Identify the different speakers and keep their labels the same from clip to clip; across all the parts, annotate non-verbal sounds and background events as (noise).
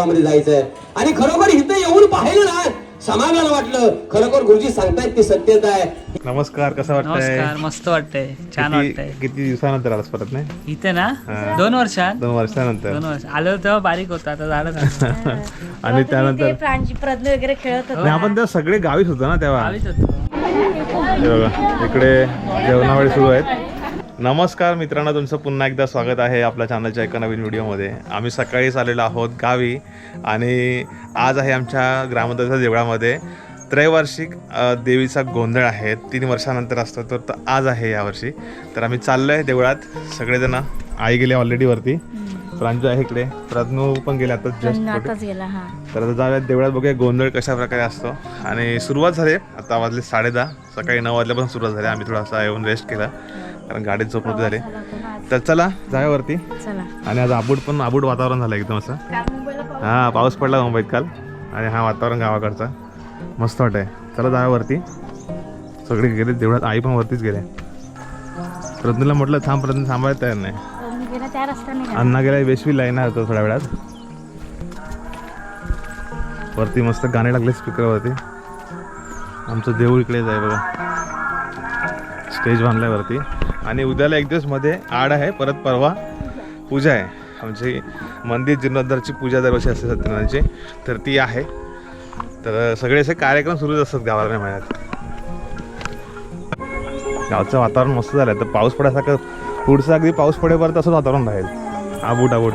Speaker 1: गावामध्ये जायचंय. आणि खरोखर इथं येऊन पाहिलं ना समाधान वाटलं. खरोखर गुरुजी सांगतायत ती सत्यता आहे.
Speaker 2: नमस्कार कसं वाटतंय?
Speaker 3: नमस्कार मस्त वाटतंय. छान वाटतंय.
Speaker 2: किती दिवसानंतर आलास परत नाही?
Speaker 3: इथे ना. दोन वर्षात?
Speaker 2: दोन वर्षानंतर.
Speaker 3: दोन वर्ष. आलो तेव्हा बारीक होता आता झालं. (laughs)
Speaker 2: आणि त्यानंतर?
Speaker 4: प्रज्ञ वगैरे खेळत होते.
Speaker 2: नाही, आपण तेव्हा सगळे गावीच होतो ना तेव्हा.
Speaker 3: गावीच होतो.
Speaker 2: हे बघा इकडे जेवणावळी सुरू आहेत. नमस्कार मित्रांनो तुमचं पुन्हा एकदा स्वागत आहे आपल्या चॅनलच्या एका नवीन व्हिडिओमध्ये आम्ही सकाळीच आलेलो आहोत गावी आणि आज आहे आमच्या ग्रामदेवता देवळामध्ये. त्रैवार्षिक देवीचा गोंधळ आहे. तीन वर्षानंतर असतो तर आज आहे यावर्षी तर आम्ही चाललो आहे देवळात. सगळेजण आई गेले ऑलरेडी वरती. प्रांजू आहे इकडे. प्रज्ञू पण गेले आता जस्ट तर आता जाऊयात देवळात बघूया गोंधळ कशा प्रकारे असतो. आणि सुरुवात झाली आता वाजले साडे सकाळी नऊ वाजल्यापासून सुरुवात झाली. आम्ही थोडासा येऊन रेस्ट केला. कारण गाडीत झोप नव्हती झाली. तर चला जाऊया वरती
Speaker 4: चला.
Speaker 2: आणि आज आबूट पण आबूट वातावरण झालं एकदम असं. हा पाऊस पडला मुंबईत काल. आणि हा वातावरण गावाकडचा. मस्त वाटतंय. चला जाऊया वरती सगळे गेले देवळात आई पण वरतीच गेले. प्रज्ञूला म्हटलं थांब प्रज्ञू थांबायला तयार नाही. अण्णा गेला वेशवी लाईन होतो थोड्या वेळात. वरती मस्त गाणे लागले स्पीकरवरती. आमचं देऊळ इकडेच आहे बघा. स्टेज बांधलाय वरती. आणि उद्याला एक दिवसमध्ये आड आहे परत परवा पूजा आहे. आमची मंदिर जीर्णोद्धारची पूजा दरवर्षी असते सत्यनारायणची. तर ती आहे. तर सगळे असे कार्यक्रम सुरूच असतात गावाला महिन्यात गावचं वातावरण मस्त झालं तर पाऊस पडायसारखं पुढचं अगदी पाऊस पडेपर्यंत असंच वातावरण राहील. आबूट आबूट.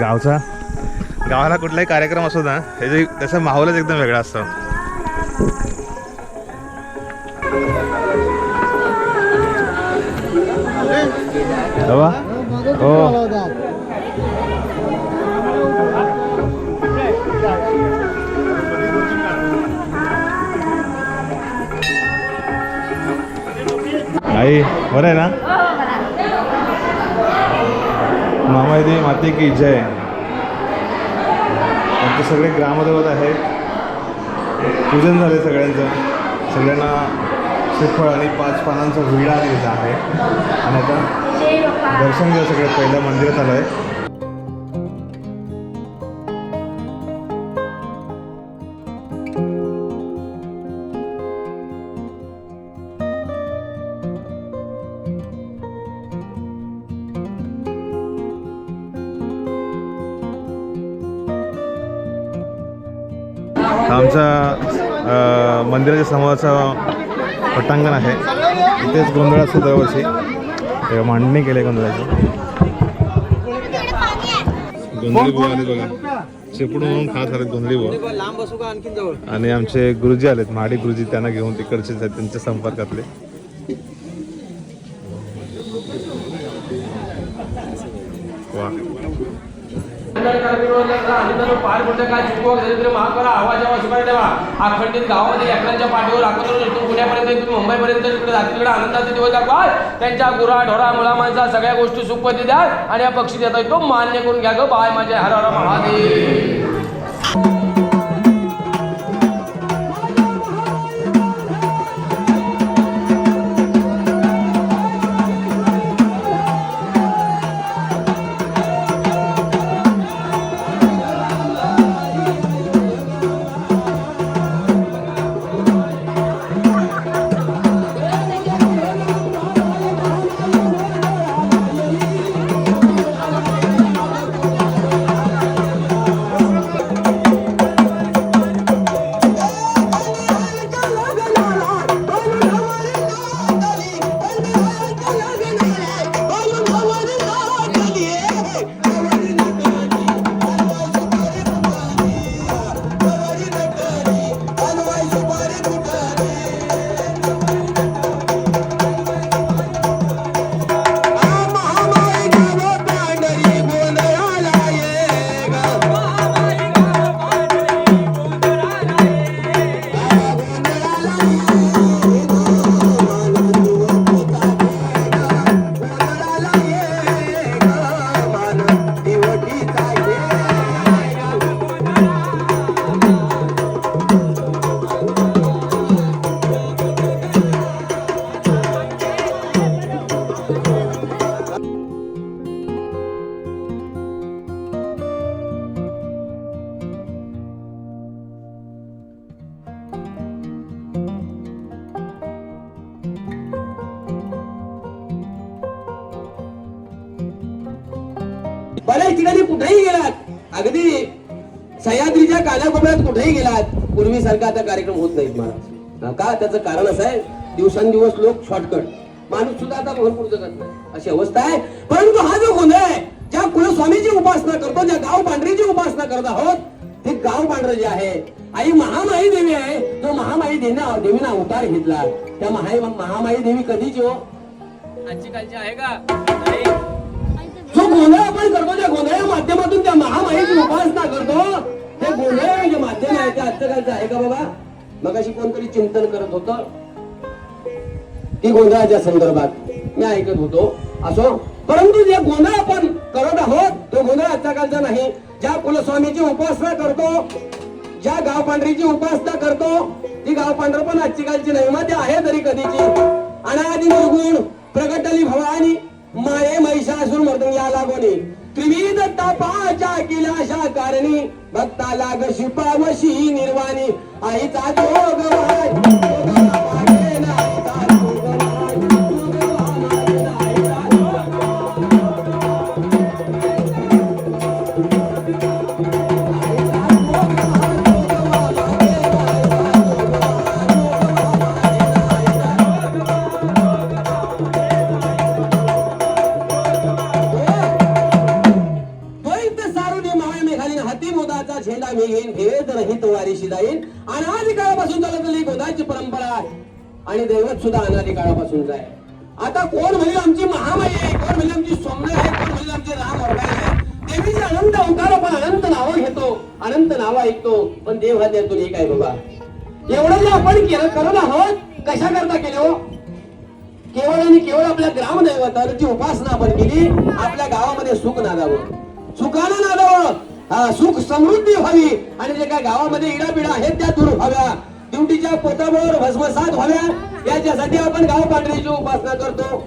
Speaker 2: गावचा गावाला कुठलाही कार्यक्रम असो ना त्याचे त्याचा माहोलच एकदम वेगळा असतो. बाबा हो. आई बरं आहे ना? मामायदी माते की जय. आमचे सगळे ग्रामदेवत आहेत. पूजन झाले सगळ्यांचं. सगळ्यांना श्रीफळ आणि पाच पानांचा विडा दिलेला आहे. आणि आता दर्शन घ्या सगळ्यात पहिलं मंदिरात आलं आहे आमचा मंदिराच्या समोरचा पटांगण आहे. इथेच गोंधळ असतो दरवर्षी तेव्हा मांडणी केली बघा. शेपूड म्हणून खास आले गोंधळी बुवा. आणि आमचे गुरुजी आलेत महाडी गुरुजी त्यांना घेऊन तिकडचे आहेत त्यांच्या संपर्कातले.
Speaker 5: काय चुकवा दरिद्र महाकरा आवाज आवाज सुपारी ठेवा अखंडित गावामध्ये लेकरांच्या पाठीवर राखून इथून पुण्यापर्यंत इथून मुंबईपर्यंत तिकडे तिकडे आनंदाचे दिवस दाखवा त्यांच्या गुरा ढोरा मुलामांचा सगळ्या गोष्टी सुखपती द्या आणि या पक्षी देता तो मान्य करून घ्या ग बाय माझे हर हर महादेव.
Speaker 1: दिवसांदिवस लोक शॉर्टकट माणूस सुद्धा आता भरपूर जगत नाही. अशी अवस्था आहे. परंतु हा जो गोंधळ आहे ज्या कुलस्वामीची उपासना करतो ज्या गाव पांढरीची उपासना करत आहोत ते गाव पांढरं जे आहे आई महामाई देवी आहे. तो महामाई देवीनं देवीनं अवतार घेतला त्या महा महामाई देवी कधीची हो?
Speaker 5: आजची कालची आहे का?
Speaker 1: जो गोंधळ आपण करतो त्या गोंधळाच्या माध्यमातून त्या महामाईची उपासना करतो ते गोंधळ जे माध्यम आहे ते आजकालचं आहे का बाबा? मग अशी कोणतरी चिंतन करत होतं. ती गोंधळाच्या संदर्भात मी ऐकत होतो. असो परंतु जे गोंधळ आपण करत आहोत तो गोंधळ आजच्या कालचा नाही. ज्या कुलस्वामीची उपासना करतो ज्या गाव पांढरीची उपासना करतो ती गाव पांढर पण आजची कालची नाही मग ते आहे तरी कधीची. अनादि निर्गुण प्रगटली भवानी माये महिषासूर मर्दन या लागोनी. त्रिविध तपाच्या किलाशा कारणी भक्ता लाग शिपावशी निर्वाणी. आईचा जोगवाय जोगवा जाईल जाईन. अनादी काळापासून चालत आली गोदाची परंपरा आहे. आणि दैवत सुद्धा अनादी काळापासून आहे आता कोण म्हणजे आमची महामाई आहे? कोण म्हणजे आमची सोमना आहे? कोण म्हणजे आमची राम अवतार आहे? देवीचे अनंत अवतार आपण अनंत नावं घेतो. अनंत नावं ऐकतो. पण देव हा त्यातून एक आहे बाबा? एवढं जे आपण केलं करत आहोत कशा करता केले हो? केवळ आणि केवळ आपल्या ग्रामदैवताची उपासना आपण केली आपल्या गावामध्ये सुख नांदावं. सुखानं नांदावं. सुख समृद्धी व्हावी. आणि जे काय गावामध्ये इडाबिडा आहेत त्या दूर व्हाव्या. ड्युटीच्या पोतावर भस्मसात व्हाव्या. याच्यासाठी आपण गाव पांढरीची उपासना करतो.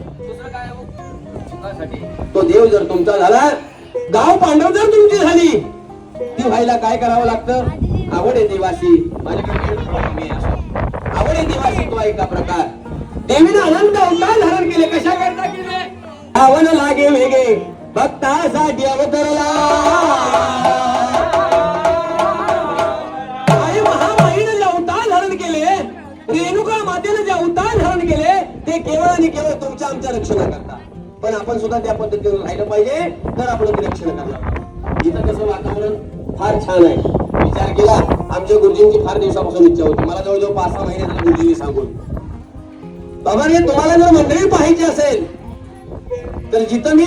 Speaker 1: तो देव जर तुमचा झाला गाव पांढर जर तुमची झाली ती व्हायला काय करावं लागतं? आवड आहे देवासी माझ्याकडे वेळ थोडा आवड आहे देवासी तो एका प्रकार. देवीने अनंत अवतार धारण केले. कशा करता केले? आवड लागे वेगे. भक्तासाठी अवतरला. आई महामाईने जे अवतार धारण केले रेणुका मातेने जे अवतार धारण केले ते केवळ आणि केवळ तुमच्या आमच्या रक्षणाकरता पण आपण सुद्धा त्या पद्धतीने राहिलं पाहिजे तर आपण ते रक्षण करणार इथं कसं वातावरण फार छान आहे. विचार केला आमच्या गुरुजींची फार दिवसापासून इच्छा होती. मला जवळजवळ पाच सहा महिने झाले गुरुजींनी सांगून. बाबा रे तुम्हाला जर मंडळी पाहायची असेल तर जिथं मी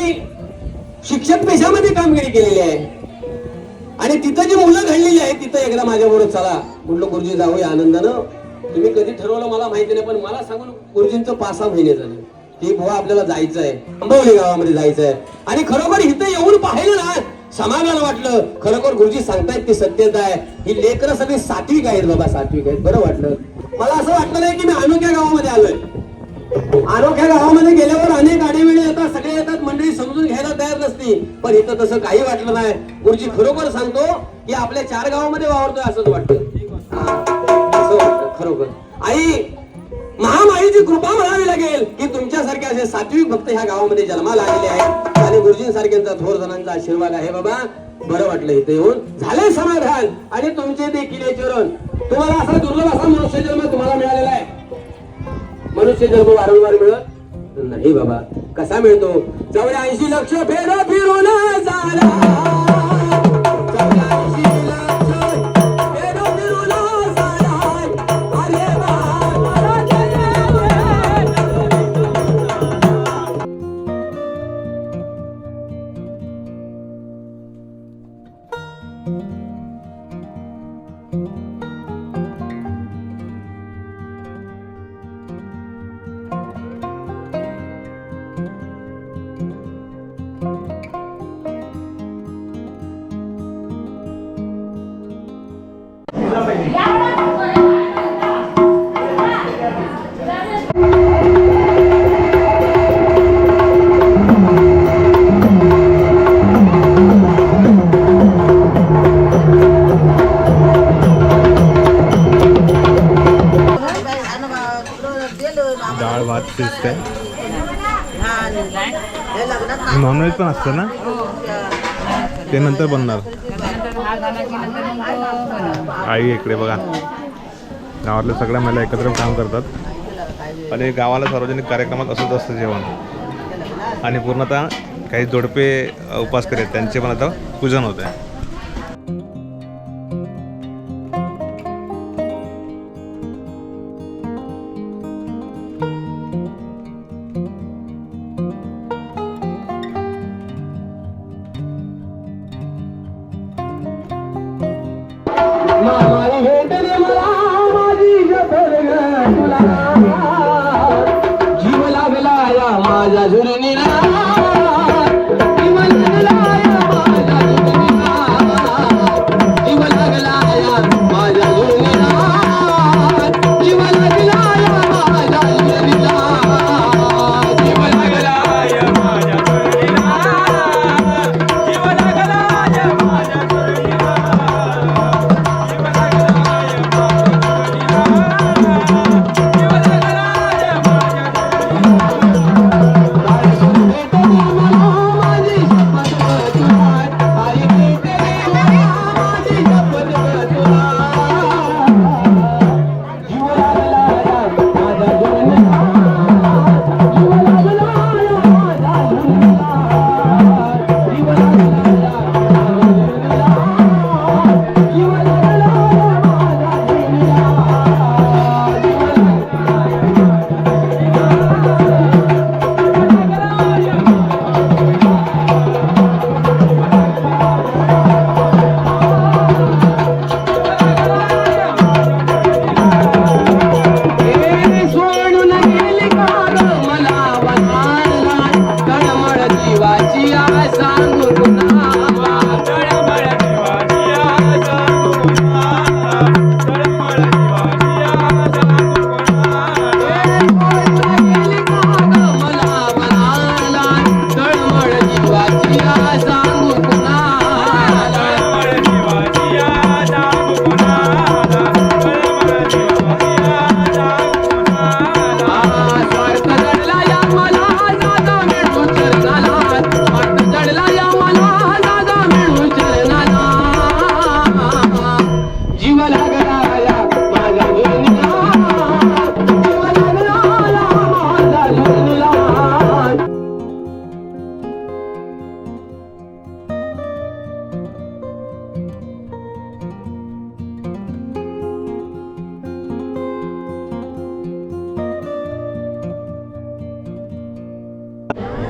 Speaker 1: शिक्षक पेशामध्ये कामगिरी केलेली आहे. आणि तिथं जी मुलं घडलेली आहेत तिथं एकदा माझ्याबरोबर चला. म्हणलं गुरुजी जाऊया आनंदानं. तुम्ही कधी ठरवलं मला माहिती नाही पण मला सांगून गुरुजींचं पाच सहा महिने झाले. की बुवा आपल्याला जायचं आहे आंबवली गावामध्ये जायचं आहे आणि खरोखर इथं येऊन पाहिलं ना समाधान वाटलं. खरोखर गुरुजी सांगतायत ती सत्यता आहे. ही लेकरं सगळी सात्विक आहेत बाबा सात्विक आहेत. बरं वाटलं. मला असं वाटलं नाही की मी अनोख्या गावामध्ये आलोय. अनोख्या गावामध्ये गेल्यावर अनेक आडेवेळे येतात सगळे येतात मंडळी समजून घ्यायला तयार नसती पण इथं तसं काही वाटलं नाही. गुरुजी खरोखर सांगतो की आपल्या चार गावामध्ये वावरतोय असंच वाटतं. असं वाटतं खरोखर. आई महामाईची कृपा म्हणावी लागेल की तुमच्यासारखे असे सात्विक भक्त ह्या गावामध्ये जन्माला आलेले आहेत. आणि गुरुजींसारख्यांचा थोर जणांचा आशीर्वाद आहे बाबा. बरं वाटलं इथे येऊन. झालंय समाधान. आणि तुमचे देखील हे चरण. तुम्हाला असा दुर्लभ असा मनुष्य जन्म तुम्हाला मिळालेला आहे. मनुष्य जन्म वारंवार मिळत नाही बाबा. कसा मिळतो? चौऱ्याऐंशी लक्ष फेर फिरून झाला चौऱ्याऐंशी नंतर बनणार. आई इकडे बघा. गावातल्या सगळ्या महिला एकत्र काम करतात. आणि गावाला सार्वजनिक कार्यक्रमात असंच असतं जेवण. आणि पूर्णतः काही जोडपे अ, उपास त्यांचे पण आता पूजन होत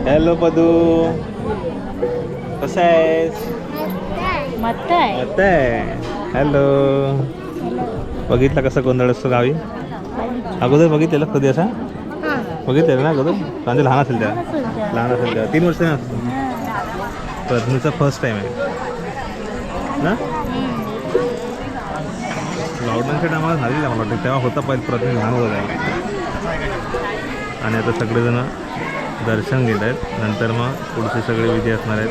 Speaker 1: हॅलो पदू कसं आहेस
Speaker 4: मत आहे
Speaker 1: मत आहे हॅलो बघितलं कसं गोंधळ असतो गावी? अगोदर बघितलेलं कधी असा? बघितलेलं ना अगोदर? म्हणजे लहान असेल त्या लहान असेल त्या तीन वर्ष प्रथमीचा फर्स्ट टाईम आहे. ना? लॉकडाऊनच्या टायमाला झालेला मला वाटतं. तेव्हा होता पहिले प्रथम लहान होता आणि आता सगळेजण दर्शन घेत आहेत. नंतर मग पुढचे सगळे विधी असणार आहेत.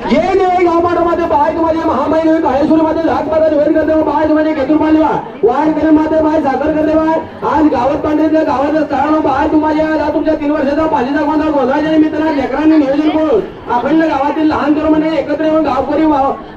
Speaker 6: ये ने गावपाटामध्ये बाय तुम्हाला महामाई काळेश्वरमध्ये झाकपाता वेळ करते बाय तुम्हाला केतूर पालवा वाढ करे माते बाय साखर करते बाय आज गावात पांढऱ्याच्या गावाचं स्थळानं बाय तुम्हाला तुमच्या तीन वर्षाचा पालीचा गोंधळ गोंधळाच्या निमित्तानं लेकरांनी नियोजन करून अखंड गावातील लहान तरुण म्हणजे एकत्र येऊन गावकरी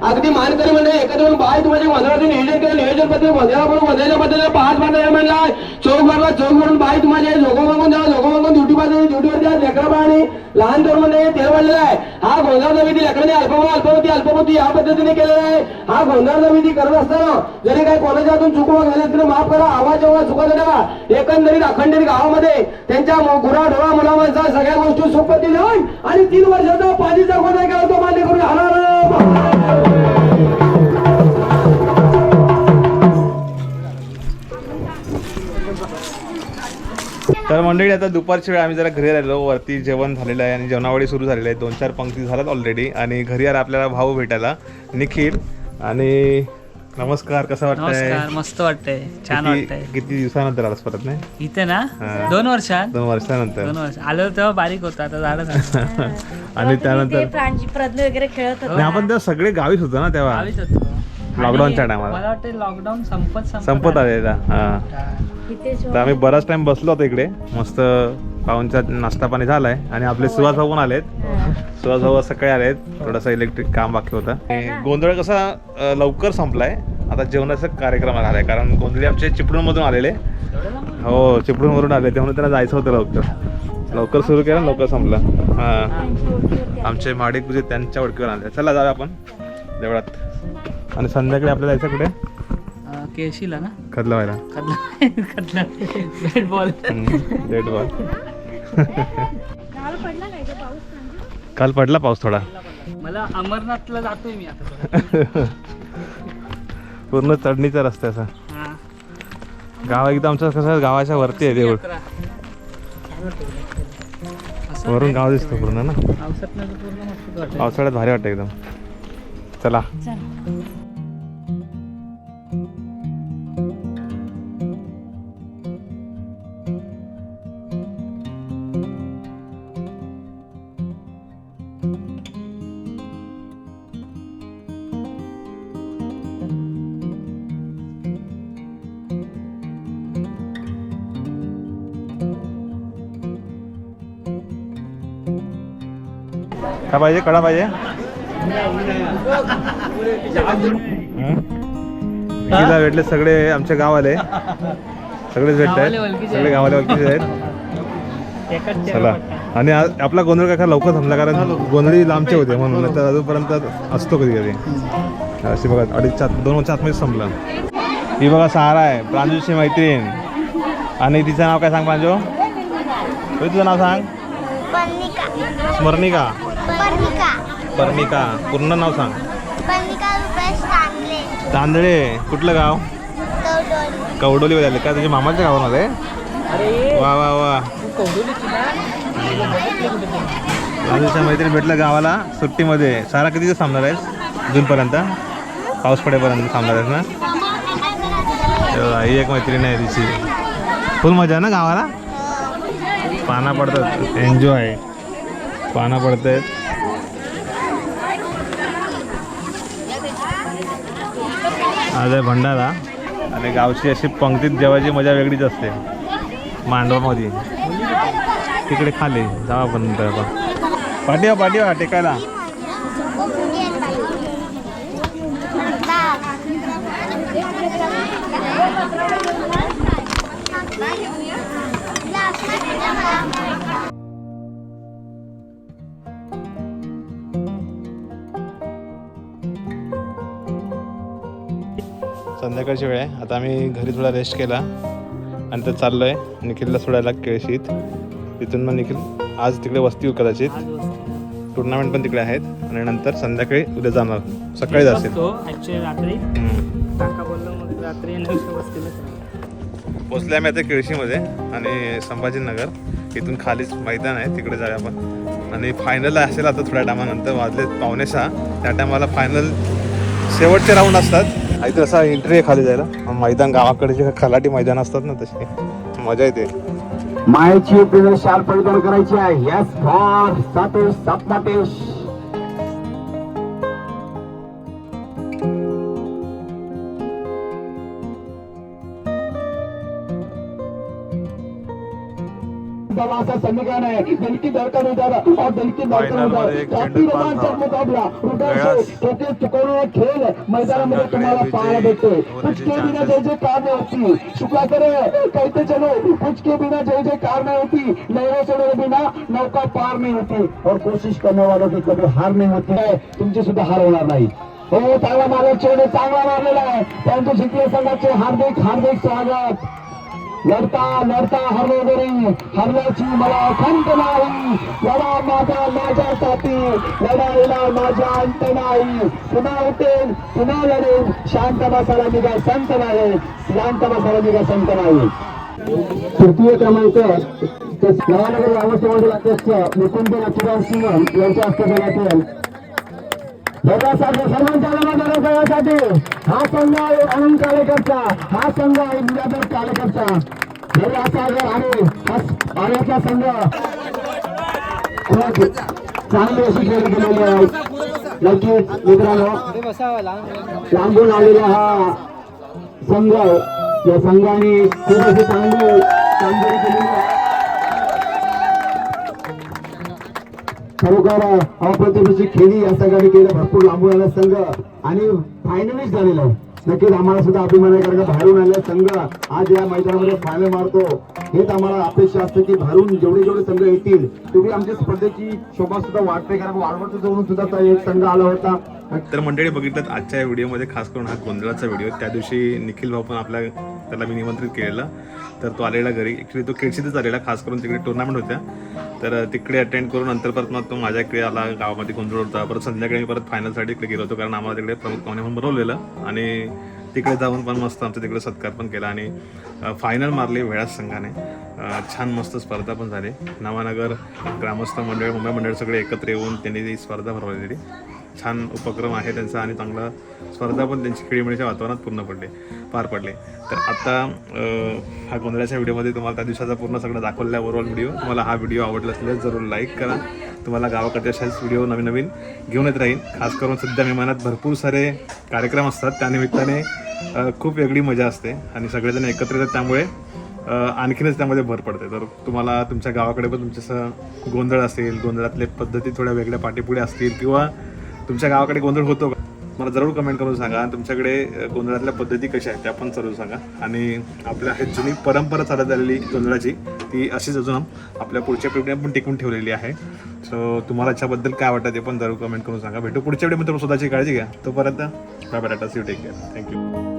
Speaker 6: अगदी मानकरी म्हणजे एकत्र येऊन बाय तुम्हाला गोंधळाचं नियोजन केलं नियोजन पत्र गोंधळा गोंधळाकडून गोंधळाच्या पद्धतीने पाच बांधा म्हणला चौक भरला चौक भरून बाय तुम्हाला झोको मागून द्या झोको मागून ड्युटी पाहिजे ड्युटीवर द्या लेकरा आणि लहान तरुण म्हणजे तेल वाढलेला आहे. हा गोंधळ समिती लेकरांनी अल्पमत अल्पमती अल्पमती या पद्धतीने केलेला आहे. हा गोंधळ विधी करत असताना जरी काही कोणाच्या हातून चुकवा झाले माफ करा आवाज एवढा चुका झाल्या एकंदरीत अखंडित गावामध्ये त्यांच्या गुरा ढोळा मुला माणसा सगळ्या गोष्टी सोपती जाऊन आणि तीन वर्षाचा
Speaker 1: पाणी मंडळी आता दुपारच्या वेळ आम्ही जरा घरी राहिलो. वरती जेवण झालेलं आहे आणि जेवणावळी सुरू झालेली आहे. दोन चार पंक्ती झाल्यात ऑलरेडी आणि घरी आला आपल्याला भाऊ भेटायला निखिल. आणि नमस्कार कसं वाटतंय?
Speaker 3: नमस्कार मस्त वाटतंय. छान वाटतंय.
Speaker 1: किती दिवसानंतर आलास परत नाही?
Speaker 3: इथे ना?
Speaker 1: हा.
Speaker 3: दोन वर्षात?
Speaker 1: दोन वर्षानंतर.
Speaker 3: दोन वर्ष आलो तेव्हा बारीक होता आता झालं (laughs)
Speaker 1: आणि त्यानंतर?
Speaker 4: प्रांजी प्रज्ञ वगैरे खेळत होते
Speaker 1: नाही आपण तेव्हा सगळे गावीच होतो ना तेव्हा?
Speaker 3: गावीच होतो.
Speaker 2: लॉकडाऊनच्या टायमाला
Speaker 3: वाटतं लॉकडाऊन संपत
Speaker 2: संपत आले. हा. तर आम्ही बराच टाइम बसलो होतो इकडे. मस्त पाहुणचा नाश्ता पाणी झालाय. आणि आपले सुहास भाऊ पण आलेत सुहास भाऊ सकाळी आलेत. थोडंसं इलेक्ट्रिक काम बाकी होतं. आणि गोंधळ कसा अं, लवकर संपलाय. आता जेवणाचा कार्यक्रम झालाय कारण गोंधळी आमचे चिपळूण मधून आलेले. हो चिपळूण वरून आले. त्यामुळे त्यांना जायचं होतं लवकर. लवकर सुरू केलं लवकर संपलं. हा. आमचे माडिक पूजे त्यांच्या ओळखीवर आले. चला जाऊया आपण. देवळात. आणि संध्याकाळी आपल्याला जायचं कुठे?
Speaker 3: अं, केळशीला ना?
Speaker 2: खदला व्हायला
Speaker 3: खतला बॅट बॉल
Speaker 2: डेट बॉल
Speaker 4: काल पडला काय तो पाऊस म्हणजे?
Speaker 2: काल पडला पाऊस थोडा.
Speaker 3: मला अमरनाथला जातोय मी आता. (laughs)
Speaker 2: पूर्ण चढणीचा रस्ता आहे असा.
Speaker 3: हा.
Speaker 2: गाव एकदम आमचं कसं गावाच्या वरती आहे देऊळ.
Speaker 3: यात्रा. असं
Speaker 2: वरून गाव दिसतो पूर्ण ना.
Speaker 3: पावसातनं तर पूर्ण मस्त वाटतं
Speaker 2: पावसाळ्यात भारी वाटतं एकदम. चला. काय पाहिजे कडा पाहिजे? विकीला भेटले सगळे आमचे गावाले. सगळेच भेटत आहेत. सगळे. गावाले ओळखीचे आहेत. चला. आणि आज आपला गोंधळ काय लवकर थांबला कारण गोंधळी लांबचे होते म्हणून तर अजूनपर्यंत असतो कधी कधी. अशी बघा अडीच दोन वर्ष आतमध्ये संपलं. ही बघा सहारा आहे प्रांजूची मैत्रीण. आणि तिचं नाव काय सांग प्रांजू? तुझं नाव सांग? स्मरणिका.
Speaker 7: पर्णिका
Speaker 2: पूर्ण नाव सांग.
Speaker 7: रुपेश
Speaker 2: तांदळे. कुठलं गाव?
Speaker 7: कवडोली.
Speaker 2: कवडोली झाले का? तुझ्या मामाच्या गावामध्ये?
Speaker 3: अरे.
Speaker 2: वा वा वा. राजूच्या मैत्रीण भेटलं गावाला सुट्टीमध्ये. सारा किती दिवस थांबणार आहेस? जूनपर्यंत? पाऊस पडेपर्यंत थांबणार आहेस ना? हे ही एक मैत्रीण आहे तिची. फुल मजा आहे ना गावाला? पाना पडतात. एन्जॉय पाना पडत आहेत आज आहे भंडारा. आणि गावची अशी पंक्तीत जेवायची मजा वेगळीच असते. मांडवामध्ये. तिकडे खाली. जावा पण पाठीवा पाठीवा टेकायला. संध्याकाळची वेळ आहे. आता आम्ही घरी थोडा रेस्ट केला. आणि तर चाललो आहे निखिलला सोडायला केळशीत. तिथून मग निखिल आज तिकडे वस्ती होईल कदाचित. टुर्नामेंट पण तिकडे आहेत. आणि नंतर संध्याकाळी उद्या जाणार. सकाळी जाशील. पोचले आम्ही आता केळशीमध्ये आणि संभाजीनगर. इथून खालीच मैदान आहे. तिकडे जाऊया आपण. आणि फायनल असेल आता थोड्या टायमानंतर. वाजले पावणे सहा. त्या टायमाला फायनल शेवटचे राऊंड असतात. आणि असा एंट्री आहे खाली जायला. मैदान गावाकडे जे खलाटी मैदान असतात ना तसे. मजा येते.
Speaker 8: मायची आपल्याला शाल परिधान करायची आहे. यस फॉर सातेश सातनाटेश समीकरण है दिल की उधर और दिल की रोमांचक
Speaker 2: धावा.
Speaker 8: मुकाबला.
Speaker 2: वेळाच
Speaker 8: से टोके चुकवणारा खेळ मैदानामध्ये तुम्हाला पाहायला भेटतोय. कुछ के बिना. जय जय कार नहीं होती शुक्ला करे कहते चलो. कुछ के बिना जय जय कार नहीं होती लहरों से लहरों बिना नौका पार नहीं होती. और कोशिश करने वालों की कभी हार नहीं होती है तुमची सुद्धा हार होणार नाही. हो चांगला मारला. चेंडू चांगला मारलेला आहे. परंतु जिंकले संघाचे हार्दिक हार्दिक स्वागत. लढता लढता हरलो घरी हरल्याची मला खंत नाही लढा माझा माझ्यासाठी लढाईला माझा अंत नाही पुन्हा उठेल पुन्हा लढेल शांत बसायला मी काय संत नाही शांत बसायला मी काय संत नाही तृतीय क्रमांक ते नवानगर ग्रामसभेतील अध्यक्ष मुकुंद लक्ष्मण सिंह यांच्या हस्ते देण्यात येईल. सर्वांसाठी सर्वांच्या जबाबदारी करण्यासाठी हा संघ आहे अनंत कार्यकर्ता हा संघ आहे निराधार कार्यकर्ता. जरी असा जर आणि हा आल्याचा संघ खूप चांगली अशी खेळ केलेली आहे. नक्कीच मित्रांनो लांबून आलेला हा संघ या संघाने खूप अशी चांगली कामगिरी केलेली आहे. खरोखर अप्रतिम खेळी या संघाने केलं. भरपूर लांबून आला संघ. आणि फायनलिस्ट झालेला आहे. नक्कीच आम्हाला सुद्धा अभिमान आहे कारण बाहेरून आलेला संघ आज या मैदानामध्ये फायनल मारतो. हेच आम्हाला अपेक्षा असते की बाहेरून जेवढे जेवढे संघ येतील तेवढी आमच्या स्पर्धेची शोभा सुद्धा वाढते. कारण वाढवत जवळून सुद्धा एक संघ आला होता.
Speaker 2: तर मंडळी बघितलं आजच्या या व्हिडिओमध्ये खास करून हा गोंधळाचा व्हिडिओ त्या दिवशी निखिल भाऊ पण आपल्या त्याला मी निमंत्रित केलेलं. तर तो आलेला घरी. ॲक्च्युली तो केडशीतच आलेला खास करून तिकडे टुर्नामेंट होत्या. तर तिकडे अटेंड करून नंतर परत मग तो माझ्या इकडे आला गावामध्ये गोंधळ होता. परत संध्याकाळी मी परत फायनलसाठी इकडे गेलो होतो कारण आम्हाला तिकडे प्रमुख पाहुणे म्हणून बोलवलेलं. आणि तिकडे जाऊन पण मस्त आमचा तिकडे सत्कार पण केला आणि फायनल मारली वेळाच संघाने. छान मस्त स्पर्धा पण झाली. नवानगर ग्रामस्थ मंडळ मुंबई मंडळ सगळे एकत्र येऊन त्यांनी ती स्पर्धा भरवलेली. छान उपक्रम आहे त्यांचा आणि चांगला स्पर्धा पण त्यांची खेळीमेळीच्या वातावरणात पूर्ण पडले पार पडले. तर आत्ता हा गोंधळाच्या व्हिडिओमध्ये तुम्हाला त्या दिवसाचा पूर्ण सगळं दाखवलेला ओव्हरऑल व्हिडिओ तुम्हाला हा व्हिडिओ आवडला असेल जरूर लाईक करा. तुम्हाला गावाकडे अशाच व्हिडिओ नवीन नवीन घेऊन येत राहील. खास करून सध्या विमानात भरपूर सारे कार्यक्रम असतात. त्यानिमित्ताने खूप वेगळी मजा असते आणि सगळेजण एकत्र येतात. त्यामुळे आणखीनच त्यामध्ये भर पडते. तर तुम्हाला तुमच्या गावाकडे पण तुमच्या असं गोंधळ असेल गोंधळातले पद्धती थोड्या वेगळ्या पाठीपुढे असतील किंवा तुमच्या गावाकडे गोंधळ होतो का? मला जरूर कमेंट करून सांगा. तुमच्याकडे गोंधळातल्या पद्धती कशा आहेत त्या पण जरूर सांगा. आणि आपल्या हे जुनी परंपरा चालत आलेली गोंधळाची ती अशीच अजून आपल्या पुढच्या पिढीने पण टिकून ठेवलेली आहे. सो तुम्हाला याच्याबद्दल काय वाटतं ते पण जरूर कमेंट करून सांगा. भेटू पुढच्या तुम्ही स्वतःची काळजी घ्या. तोपर्यंत bye bye tata see take care thank you